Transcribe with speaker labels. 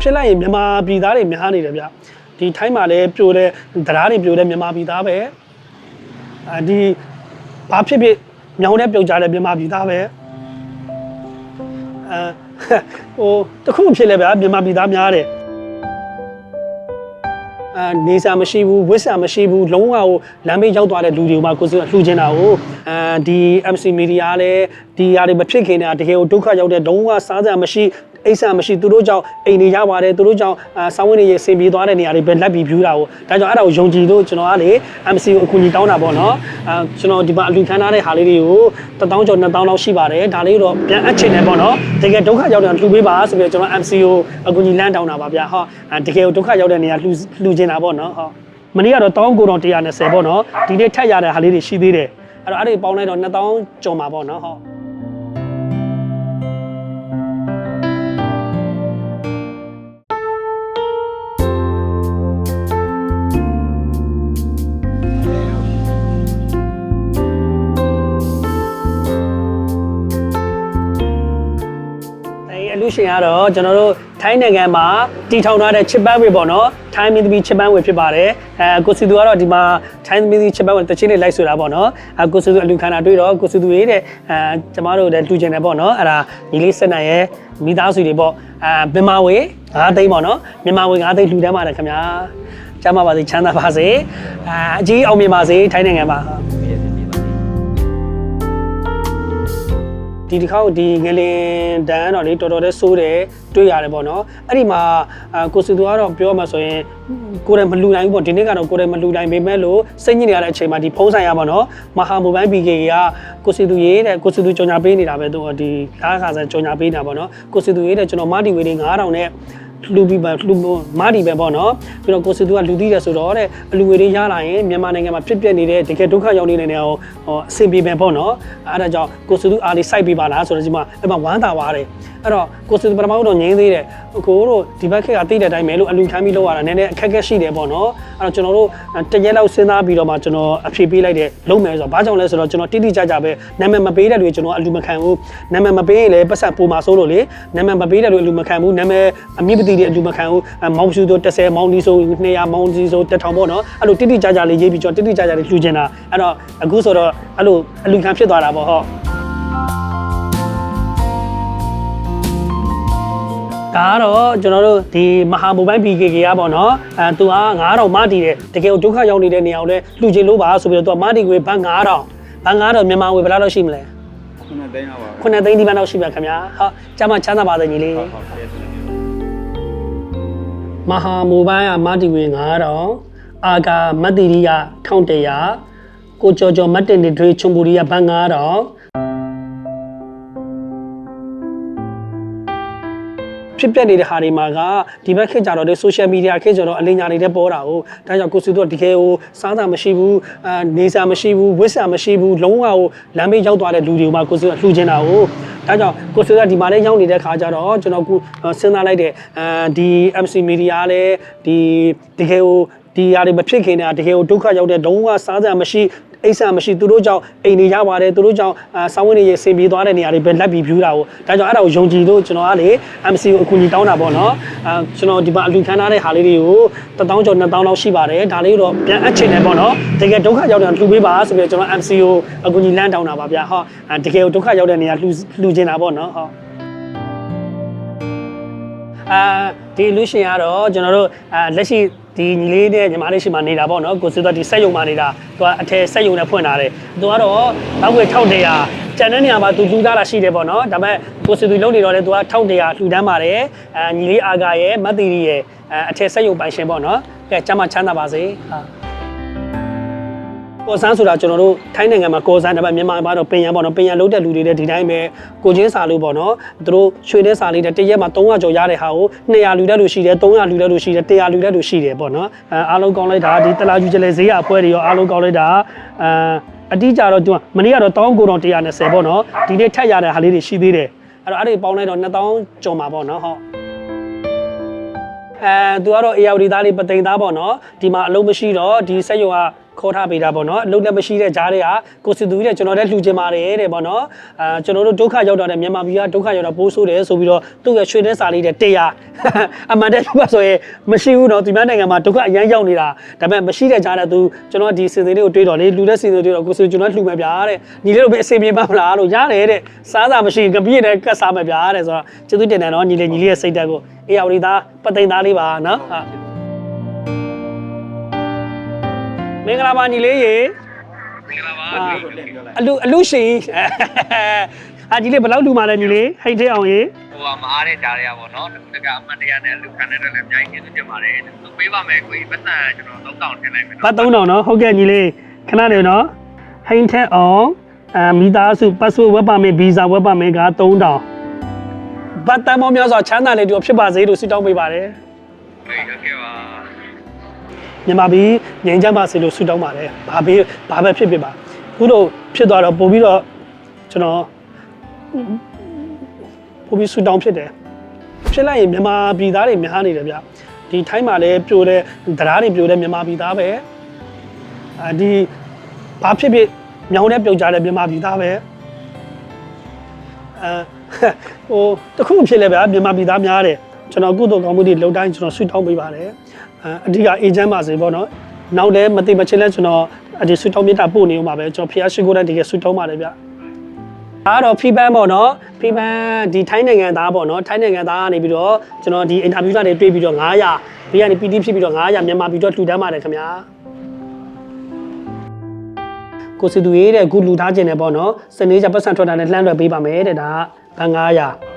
Speaker 1: ဖြစ်လိုက်ရင်မြန်မာပြည်သားတွေများနေတယ်ဗျဒီထိုင်းမှာလည်းပြိုတဲ့တရားတွေပြိုတဲ့မြန်မာပြည်သားပဲအာဒီဘာဖြစ်ဖြစ်မြောင်းတဲ့ပြုတ်ကြတဲ့မြန်မာပြည်သားပဲအဲဟိုတခုဖြစ်လဲဗျမြန်မာပြည်သားများတယ် အာနေစာမရှိဘူးဝစ်စာမရှိဘူးလုံးဝဟိုလမ်းမေးရောက်သွားတဲ့လူတွေကိုမှကိုယ်စလှူချင်တာကိုအာဒီ MC Media လည်းဒီຢာတွေမဖြစ်ခင်တည်းကတကယ်ကိုဒုက္ခရောက်တဲ့လုံးဝစားစရာမရှိအိဆာမရှိသူတို့ကြောင့်အိမ်နေရပါတယ်သူတို့ကြောင့်အာဆောင်းဝင်းတွေရေဆင်ပြေသွားတဲ့နေရာတွေပဲလက်ပြီးဖြူတာကိုဒါကြောင့်အဲ့ဒါကိုယုံကြည်လို့ကျွန်တော်ကလေ MC ကိုအကူအညီတောင်းတာပေါ့နော် အာကျွန်တော်ဒီမှာအလူခံထားတဲ့ဟာလေးတွေကို1000ကျော်2000လောက်ရှိပါတယ်ဒါလေးတော့ပြန်အပ်ချင်တယ်ပေါ့နော်တကယ်ဒုက္ခရောက်တဲ့လှူပေးပါဆိုပြီးတော့ကျွန်တော် MC ကိုအကူအညီလမ်းတောင်းတာပါဗျာဟောအာတကယ်ကိုဒုက္ခရောက်တဲ့နေရာလှူလှူချင်တာပေါ့နော်ဟောမနေ့ကတော့တောင်းကိုတော့120ပေါ့နော်ဒီနေ့ထက်ရတဲ့ဟာလေးတွေရှိသေးတယ်အဲ့တော့အဲ့ဒီပေါင်းလိုက်တော့2000ကျော်မှာပေါ့နော်ဟု ရှင်ကတော့ကျွန်တော်တို့ထိုင်းနိုင်ငံမှာတီထောင်ထားတဲ့ချစ်ပန်းဝေပေါ့နော်ထိုင်းမင်းသမီးချစ်ပန်းဝေဖြစ်ပါတယ်အဲကိုစီသူကတော့ဒီမှာထိုင်းမင်းသမီးချစ်ပန်းဝေတချင်းလေးလိုက်ဆိုတာပေါ့နော်အဲကိုစီသူအလူခန္ဓာတွေ့တော့ကိုစီသူရေးတဲ့အဲကျမတို့လည်းလူကျင်တယ်ပေါ့နော်အဲ့ဒါညီလေးစက်နိုင်ရဲ့မိသားစုတွေပေါ့အဲမြန်မာဝေ9သိန်းပေါ့နော်မြန်မာဝေ9သိန်းလူတန်းပါတယ်ခင်ဗျာကျမ်းပါပါစေချမ်းသာပါစေအဲအကြီးအောင်မြင်ပါစေထိုင်းနိုင်ငံမှာ ဒီတစ်ခေါက်ဒီငလင်တန်းတော့လေတော်တော်လေးစိုးတယ်တွေ့ရတယ်ပေါ့နော်အဲ့ဒီမှာအာကိုစီသူကတော့ပြောမှဆိုရင်ကိုယ်တိုင်မလူနိုင်ဘူးပေါ့ဒီနေ့ကတော့ကိုယ်တိုင်မလူနိုင်ပေမဲ့လို့စိတ်ညစ်နေရတဲ့အချိန်မှာဒီဖုံးဆိုင်ရပါတော့မဟာမိုဘိုင်း BK ကကိုစီသူရေးတဲ့ကိုစီသူကြော်ညာပေးနေတာပဲသူကဒီကားခါစားကြော်ညာပေးနေတာပေါ့နော်ကိုစီသူရေးတဲ့ကျွန်တော်မာတီဝေးတွေ9000နဲ့ လူပြီးပါလူမာဒီပဲပေါ့နော်ပြီးတော့ကိုစီသူကလူသီးတယ်ဆိုတော့တဲ့အလူငွေတွေရလာရင်မြန်မာနိုင်ငံမှာဖြစ်ပျက်နေတဲ့တကယ်ဒုက္ခရောက်နေတဲ့နေရာကိုဟောအဆင်ပြေပဲပေါ့နော်အဲ့ဒါကြောင့်ကိုစီသူအားလေးစိုက်ပေးပါလားဆိုတော့ဒီမှာအဲ့မှာဝမ်းသာပါတယ်အဲ့တော့ကိုစီသူပထမတော့ငင်းသေးတယ်ကိုတို့ဒီဘက်ခက်ကသိတဲ့အတိုင်းပဲလို့အလူထမ်းပြီးလောက်ရတာနည်းနည်းအခက်အခဲရှိတယ်ပေါ့နော်အဲ့တော့ကျွန်တော်တို့တရက်လောက်စဉ်းစားပြီးတော့မှကျွန်တော်အဖြေပေးလိုက်တယ်လုံးမယ်ဆိုတော့ဘာကြောင့်လဲဆိုတော့ကျွန်တော်တိတိကျကျပဲနာမည်မပေးတဲ့လူကျွန်တော်အလူမခံဘူးနာမည်မပေးရင်လည်းပတ်ဆက်ပိုမှာစိုးလို့လေနာမည်မပေးတဲ့လူအလူမခံဘူးနာမည်အမြင့်ပတိတဲ့အလူမခံဘူးမောင်စုဆို30မောင်ဒီဆို200မောင်ဒီဆို1000ပေါ့နော်အဲ့လိုတိတိကျကျလေးရေးပြီးကျွန်တော်တိတိကျကျလေးလှူချင်တာအဲ့တော့အခုဆိုတော့အဲ့လိုအလူခံဖြစ်သွားတာပေါ့ဟောဒါကတော့ကျွန်တော်တို့ဒီမဟာမိုဘိုင်း BKK ကပေါ့နော်အဲသူက9000မတီးတယ်တကယ်ဒုက္ခရောက်နေတဲ့နေရာကိုလည်းလှူချင်လို့ပါဆိုပြီးတော့သူကမတီးကိုဘတ်9000ဘတ်9000မြန်မာငွေဘယ်လောက်ရှိမလဲ
Speaker 2: ခုနသိန်းအောင်ပါ
Speaker 1: ခုနှစ်သိန်းဒီဘတ်လောက်ရှိပါခင်ဗျာဟုတ်ကျမချမ်းသာပါစေညီလေး
Speaker 2: ဟုတ်ဟုတ်ကဲ့
Speaker 1: မဟာမိုဘိုင်းကမတီဝေ9000အာကာမတ်တီရီယာ1100ကိုကျော်ကျော်မတ်တင်တွေထွေးချုံပူရီယာဘတ်9000ဖြစ်ပျက်နေတဲ့ဟာတွေမှာကဒီဘက်ခေတ်ကြတော့လေ social media ခေတ်ကြတော့အလင်းညာနေတဲ့ပေါ်တာကိုဒါကြောင့်ကိုစုတော့တကယ်ကိုစားတာမရှိဘူးအာနေစာမရှိဘူးဝစ်စာမရှိဘူးလုံးဝကိုလမ်းမေးရောက်သွားတဲ့လူတွေကိုမှကိုစုကလှူချင်တာကို ဒါကြောင့်ကိုစုကဒီမှာလည်းရောက်နေတဲ့ခါကျတော့ကျွန်တော်ခုစဉ်းစားလိုက်တဲ့အာဒီ MC media လည်းဒီတကယ်ကိုဒီຢာတွေမဖြစ်ခင်တည်းကတကယ်ကိုဒုက္ခရောက်တဲ့လုံးဝစားစရာမရှိ အိဆာမရှိသူတို့ကြောင့်အိမ်နေရပါတယ်သူတို့ကြောင့်အာဆောင်းဝင်းတွေရေဆင်ပြေသွားတဲ့နေရာတွေပဲလက်ပြီးဖြူတာကိုဒါကြောင့်အဲ့ဒါကိုယုံကြည်လို့ကျွန်တော်ကလေ MC ကိုအကူအညီတောင်းတာပေါ့နော်အာကျွန်တော်ဒီမှာအလူခံထားတဲ့ဟာလေးတွေကို1000ကျော်2000လောက်ရှိပါတယ်ဒါလေးတော့ပြန်အပ်ချင်တယ်ပေါ့နော်တကယ်ဒုက္ခရောက်တဲ့လှူပေးပါဆိုပြီးတော့ကျွန်တော် MC ကိုအကူအညီလမ်းတောင်းတာပါဗျာဟောအာတကယ်ကိုဒုက္ခရောက်တဲ့နေရာလှူလှူချင်တာပေါ့နော်ဟောအာဒီလူရှင်ကတော့ကျွန်တော်တို့အာလက်ရှိ ဒီညီလေးနဲ့ညီမလေးရှိမှနေတာပေါ့နော်ကိုစစ်တော့ဒီစက်ယုံမှနေတာသူကအထယ်စက်ယုံနဲ့ဖွင့်လာတယ်သူကတော့ဘက်ဝေ1100ကျန်တဲ့နေရာမှာသူလှူထားတာရှိတယ်ပေါ့နော်ဒါပေမဲ့ကိုစစ်သူလုံးနေတော့လေသူက1100လှူဒန်းပါတယ်အာညီလေးအာဂါရဲ့မတ်တီရီရဲ့အာအထယ်စက်ယုံပိုင်ရှင်ပေါ့နော်ကဲကျမ်းမချမ်းသာပါစေဟာ ကော်စန်းဆိုတာကျွန်တော်တို့ထိုင်းနိုင်ငံမှာကော်စန်းဒါပေမဲ့မြန်မာမှာတော့ပင်ရန်ပေါ့နော်ပင်ရန်လုံးတဲ့လူတွေလည်းဒီတိုင်းပဲကိုချင်းစာလို့ပေါ့နော်သူတို့ရွှေတဲ့စာလေးတဲ့တရက်မှာ300ကျော်ရတဲ့ဟာကို200လူတဲ့လူရှိတယ်300လူတဲ့လူရှိတယ်100လူတဲ့လူရှိတယ်ပေါ့နော်အဲအားလုံးကောင်းလိုက်တာဒီတလာယူကျလဲဈေးရအပွဲတွေရောအားလုံးကောင်းလိုက်တာအဲအတိကြတော့သူကမနေ့ကတော့တောင်းကိုတော့120ပေါ့နော်ဒီနေ့ထက်ရတဲ့ဟာလေးတွေရှိသေးတယ်အဲ့တော့အဲ့ဒီပေါင်းလိုက်တော့2000ကျော်မှာပေါ့နော်ဟုတ်အဲသူကတော့ AR သားလေးပသိမ်သားပေါ့နော်ဒီမှာအလုံးမရှိတော့ဒီစက်ရုံက ခေါ်ထားပေးတာပေါ့နော်အလုပ်လည်းမရှိတဲ့ဂျားတွေကကိုစီသူကြီးတဲ့ကျွန်တော်လည်းလှူချင်ပါတယ်တဲ့ပေါ့နော်အာကျွန်တော်တို့ဒုက္ခရောက်တာတဲ့မြန်မာပြည်ကဒုက္ခရောက်တာပိုးဆိုးတယ်ဆိုပြီးတော့သူ့ရဲ့ရွှေတဲ့စာလေးတဲ့တရားအမှန်တည်းပြောဆိုရင်မရှိဘူးနော်ဒီမြန်မာနိုင်ငံမှာဒုက္ခအရန်ရောက်နေတာဒါပေမဲ့မရှိတဲ့ဂျားတဲ့သူကျွန်တော်ဒီစီစဉ်လေးကိုတွေးတော့လေလူတဲ့စီစဉ်တွေးတော့ကိုစီကျွန်တော်လှူမယ်ဗျာတဲ့ညီလေးတို့ပဲအစီအပြေပါမလားလို့ရတယ်တဲ့စားစာမရှိရင်ကပြည့်နဲ့ကတ်စားမယ်ဗျာတဲ့ဆိုတော့ကျေးဇူးတင်တယ်နော်ညီလေးညီလေးရဲ့စိတ်ဓာတ်ကိုအေးအောင်လေးသားပတ်သိန်းသားလေးပါနော်ဟာ မင်္ဂလာပါညီလေးရေ
Speaker 2: မင်္ဂလာပါ
Speaker 1: အာအလူအလူရှင်အာညီလေးဘယ်လောက်လူမာလဲညီလေးဟိတ်သေးအောင်ရေ
Speaker 2: ဟိုကမအားတဲ့ကြားရရပါတော့တကအမှန်တရားနဲ့လူခံတဲ့လည်းအများကြီးကျေးဇူးတင်ပါတယ်သူပေးပါမယ်ကိုကြီးပတ်စံကျွန်တော်တော့တောင်းထည့်လိုက်မယ်
Speaker 1: ဘတ်3000နော်ဟုတ်ကဲ့ညီလေးခဏနေနော်ဟိတ်သေးအောင်အမီသားစု passport web permit visa web permit က3000ဘတ်တမ်းမောများစွာချမ်းသာလေတူဖြစ်ပါစေလို့ဆုတောင်းပေးပါတယ်
Speaker 2: ဟုတ်ကဲ့ပါ
Speaker 1: မြန်မာပြည်ငြိမ်းချမ်းပါစေလို့ဆုတောင်းပါတယ်ဘာပဲဘာပဲဖြစ်ဖြစ်ပါခုတော့ဖြစ်သွားတော့ပို့ပြီးတော့ကျွန်တော်ပို့ပြီးဆုတောင်းဖြစ်တယ်ဖြစ်လိုက်ရင်မြန်မာပြည်သားတွေများနေတယ်ဗျဒီထိုင်းမှာလည်းပြိုတဲ့တရားတွေပြိုတဲ့မြန်မာပြည်သားပဲအာဒီဘာဖြစ်ဖြစ်မြောင်းတဲ့ပြုတ်ကြတဲ့မြန်မာပြည်သားပဲအဲဟိုတခုဖြစ်လဲဗျမြန်မာပြည်သားများတယ် ကျွန်တော်ကုသိုလ်ကောင်းမှုတွေလုံတိုင်းကျွန်တော်ဆွတောင်းပေးပါတယ်အဲအဓိကအေဂျင့်ပါစေပေါ့နော်နောက်လည်းမသိမချင်းလဲကျွန်တော်အဒီဆွတောင်းမြတ်တာပို့နေဦးမှာပဲကျွန်တော်ဖျားရှိခိုးတဲ့တကယ်ဆွတောင်းပါတယ်ဗျအားတော့ feedback ပေါ့နော် feedback ဒီထိုင်းနိုင်ငံသားပေါ့နော်ထိုင်းနိုင်ငံသားကနေပြီးတော့ကျွန်တော်ဒီ interview ကနေတွေ့ပြီးတော့900ဘေးကနေ PT ဖြစ်ပြီးတော့900မြန်မာပြည်တော့လှူဒန်းပါတယ်ခင်ဗျာကိုစီတူရေးတဲ့အခုလှူထားခြင်းနဲ့ပေါ့နော်စနေချပတ်စံထွက်တာနဲ့လှမ်းတွက်ပေးပါမယ်တဲ့ဒါကဘန်900